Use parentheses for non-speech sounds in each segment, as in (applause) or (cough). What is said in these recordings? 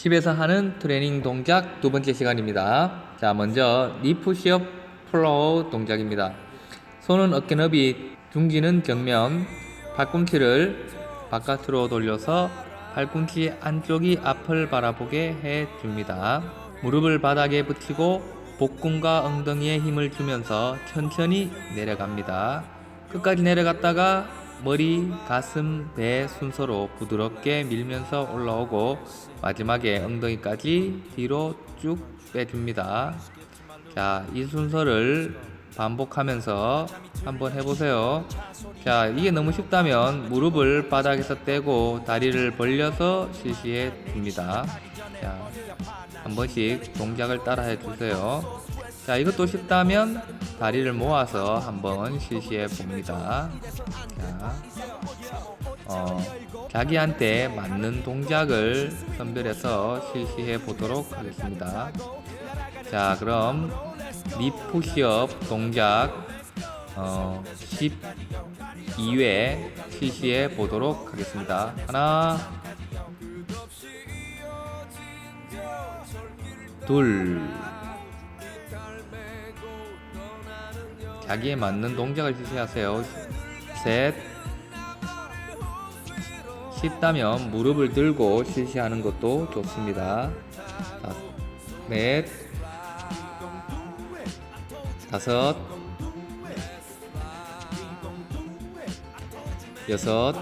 집에서 하는 트레이닝 동작 두 번째 시간입니다. 자, 먼저 니푸시업 플로우 동작입니다. 손은 어깨 너비, 중지는 정면, 팔꿈치를 바깥으로 돌려서 팔꿈치 안쪽이 앞을 바라보게 해 줍니다. 무릎을 바닥에 붙이고 복근과 엉덩이에 힘을 주면서 천천히 내려갑니다. 끝까지 내려갔다가 머리, 가슴, 배 순서로 부드럽게 밀면서 올라오고 마지막에 엉덩이까지 뒤로 쭉 빼줍니다. 자, 이 순서를 반복하면서 한번 해보세요. 자, 이게 너무 쉽다면 무릎을 바닥에서 떼고 다리를 벌려서 실시해 줍니다. 자, 한 번씩 동작을 따라 해 주세요. 자, 이것도 쉽다면 다리를 모아서 한번 실시해 봅니다. 자, 어, 자기한테 맞는 동작을 선별해서 실시해 보도록 하겠습니다. 자, 그럼 리푸시업 동작 어, 12회 실시해 보도록 하겠습니다. 하나, 둘, 자기에 맞는 동작을 실시하세요. 셋, 쉽다면 무릎을 들고 실시하는 것도 좋습니다. 다- 넷, 다섯, 여섯,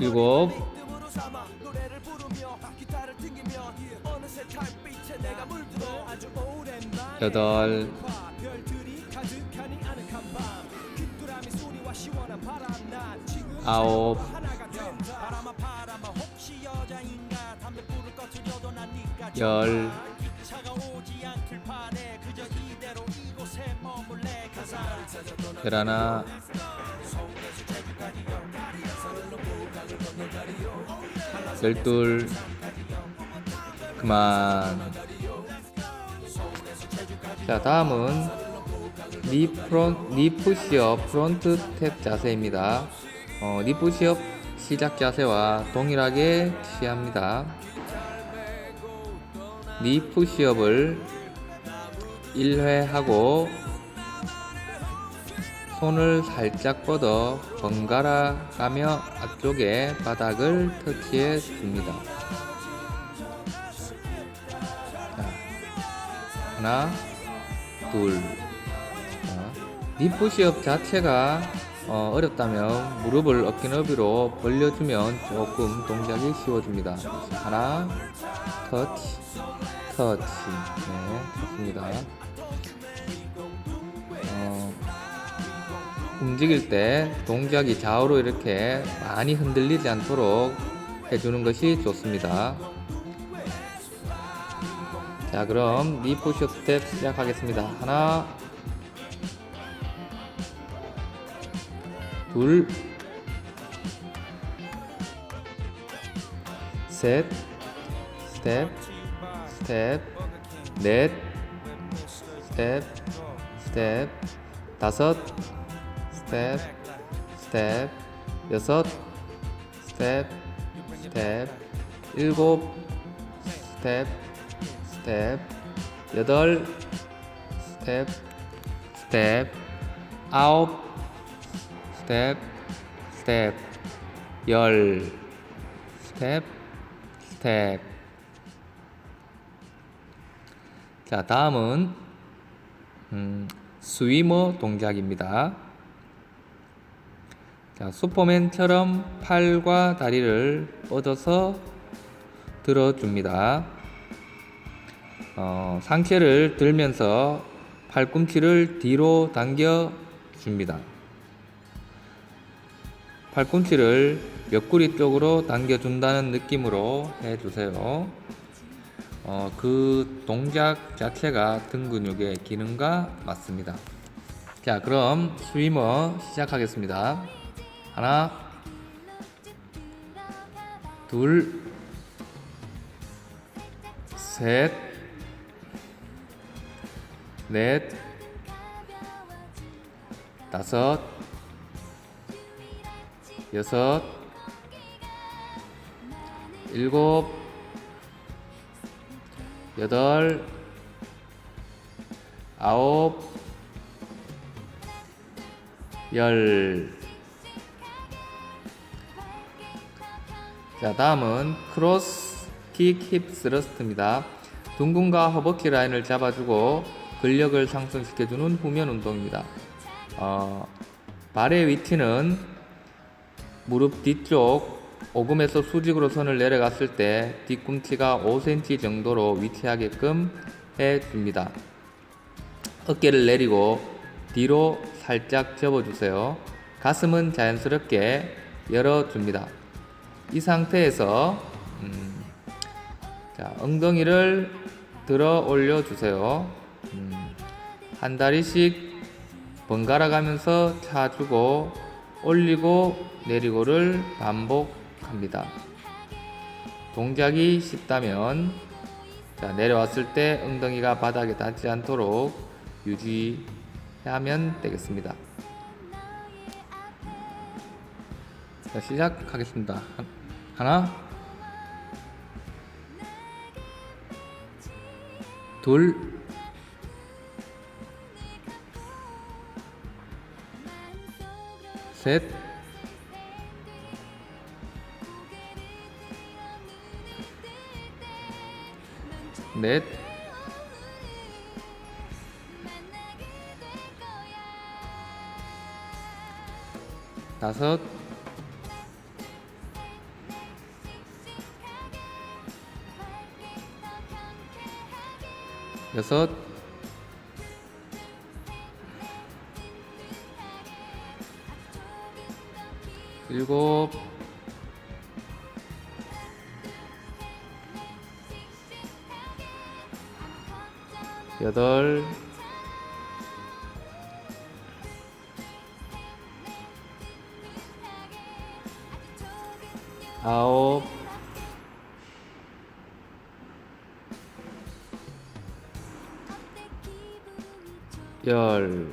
일곱, 여덟, 아홉, 열, 열하나, 열둘, 그만. 자, 다음은 니 프론, 니 푸시업 프론트 탭 자세입니다. 어, 니 푸시업 시작 자세와 동일하게 취합니다. 니 푸시업을 1회 하고 손을 살짝 뻗어 번갈아 가며 앞쪽에 바닥을 터치해 줍니다. 자, 하나, 둘. 자, 니푸시업 자체가 어, 어렵다면 무릎을 어깨 너비로 벌려주면 조금 동작이 쉬워집니다. 하나, 터치, 터치. 네, 좋습니다. 어, 움직일 때 동작이 좌우로 이렇게 많이 흔들리지 않도록 해주는 것이 좋습니다. 자, 그럼 니푸시업 스텝 시작하겠습니다. 하나, 둘, 셋, 스텝, 스텝, 넷, 스텝, 스텝, 다섯, 스텝, 스텝, 여섯, 스텝, 스텝, 일곱, 스텝, 스텝, 여덟, 스텝, 스텝, 아홉, 스텝, 스텝, 열, 스텝, 스텝. 자, 다음은 음, 스위머 동작입니다. 자, 슈퍼맨처럼 팔과 다리를 뻗어서 들어줍니다. 어, 상체를 들면서 팔꿈치를 뒤로 당겨 줍니다. 팔꿈치를 옆구리 쪽으로 당겨 준다는 느낌으로 해주세요. 어, 그 동작 자체가 등 근육의 기능과 맞습니다. 자, 그럼 스위머 시작하겠습니다. 하나, 둘, 셋, 넷, 다섯, 여섯, 일곱, 여덟, 아홉, 열. 자, 다음은 크로스 킥 힙 스러스트입니다. 둥근과 허벅지 라인을 잡아주고 근력을 상승시켜주는 후면 운동입니다. 어, 발의 위치는 무릎 뒤쪽 오금에서 수직으로 선을 내려갔을 때 뒤꿈치가 5cm 정도로 위치하게끔 해줍니다. 어깨를 내리고 뒤로 살짝 접어주세요. 가슴은 자연스럽게 열어줍니다. 이 상태에서 음, 자, 엉덩이를 들어 올려주세요. 음, 한 다리씩 번갈아 가면서 차주고 올리고 내리고를 반복합니다. 동작이 쉽다면 자, 내려왔을 때 엉덩이가 바닥에 닿지 않도록 유지하면 되겠습니다. 자, 시작하겠습니다. 한- 하나, 둘, 셋, 넷, 다섯, 여섯, 일곱, 여덟, 아홉, 열,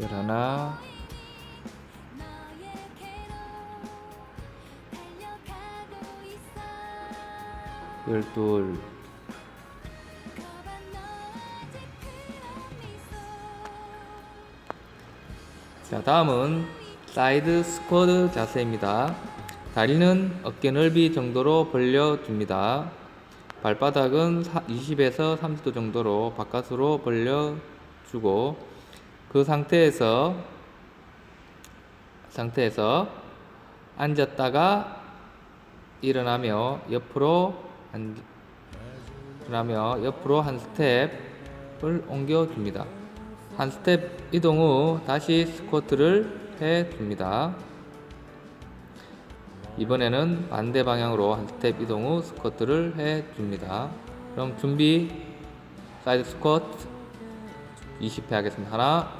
열하나, 열둘, 자, 다음은 사이드 스쿼드 자세입니다. 다리는 어깨 넓이 정도로 벌려줍니다. 발바닥은 20에서 30도 정도로 바깥으로 벌려주고 그 상태에서 상태에서 앉았다가 일어나며 옆으로 앉, 일어나며 옆으로 한 스텝을 옮겨 줍니다. 한 스텝 이동 후 다시 스쿼트를 해 줍니다. 이번에는 반대 방향으로 한 스텝 이동 후 스쿼트를 해 줍니다. 그럼 준비 사이드 스쿼트 20회 하겠습니다. 하나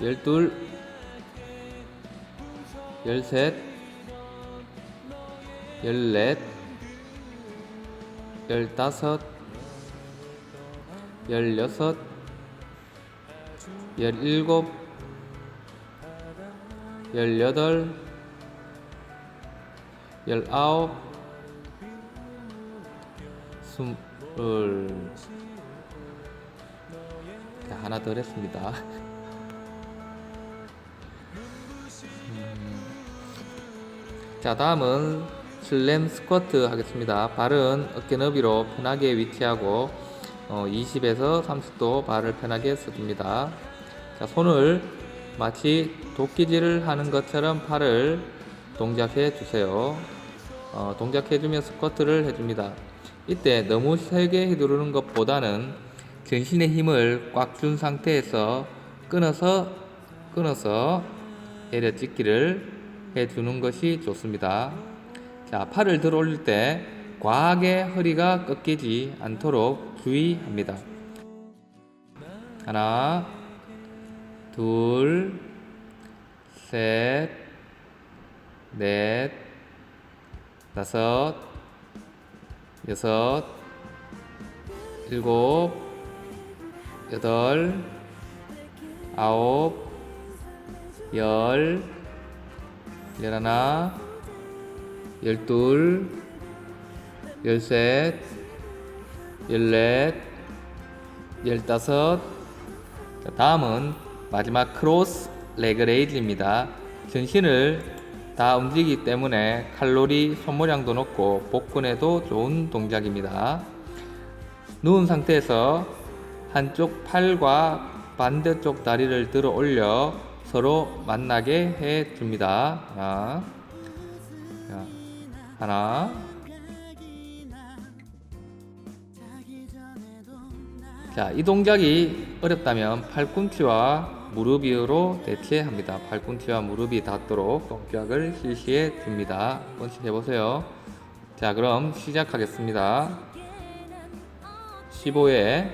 열둘, 열셋, 열넷, 열다섯, 열여섯, 열일곱, 열여덟, 열아홉, 스물. 자, 하나 더 했습니다. (laughs) 자 다음은 슬램 스쿼트 하겠습니다. 발은 어깨 너비로 편하게 위치하고 어, 20에서 30도 발을 편하게 써줍니다. 자 손을 마치 도끼질을 하는 것처럼 팔을 동작해 주세요. 어, 동작해 주면 스쿼트를 해줍니다. 이때 너무 세게 휘두르는 것보다는 전신의 힘을 꽉 준 상태에서 끊어서 끊어서 내려 찍기를 해 주는 것이 좋습니다. 자, 팔을 들어 올릴 때 과하게 허리가 꺾이지 않도록 주의합니다. 하나, 둘, 셋, 넷, 다섯, 여섯, 일곱, 여덟, 아홉, 열, 열하나, 열둘, 열셋, 열넷, 열다섯. 자, 다음은 마지막 크로스 레그 레이즈입니다. 전신을 다 움직이기 때문에 칼로리 소모량도 높고 복근에도 좋은 동작입니다. 누운 상태에서 한쪽 팔과 반대쪽 다리를 들어 올려 서로 만나게 해 줍니다. 하나, 자, 하나, 자, 이 동작이 어렵다면 팔꿈치와 무릎 위로 대체합니다. 팔꿈치와 무릎이 닿도록 동작을 실시해 줍니다. 한 번씩 해보세요. 자, 그럼 시작하겠습니다. 15회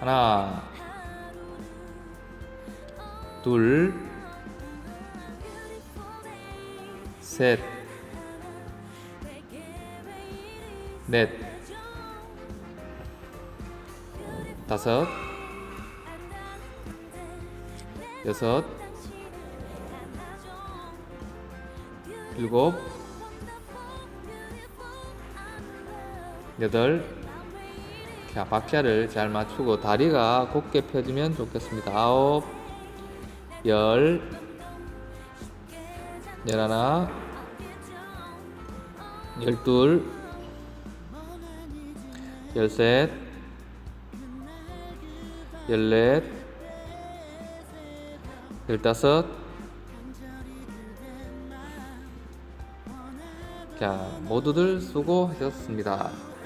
하나 둘 셋, 넷, 다섯, 여섯, 일곱, 여덟. 자, 박자를 잘 맞추고 다리가 곧게 펴지면 좋겠습니다. 아홉, 열, 열하나, 열둘, 열셋, 열넷, 열다섯. 자, 모두들 수고하셨습니다.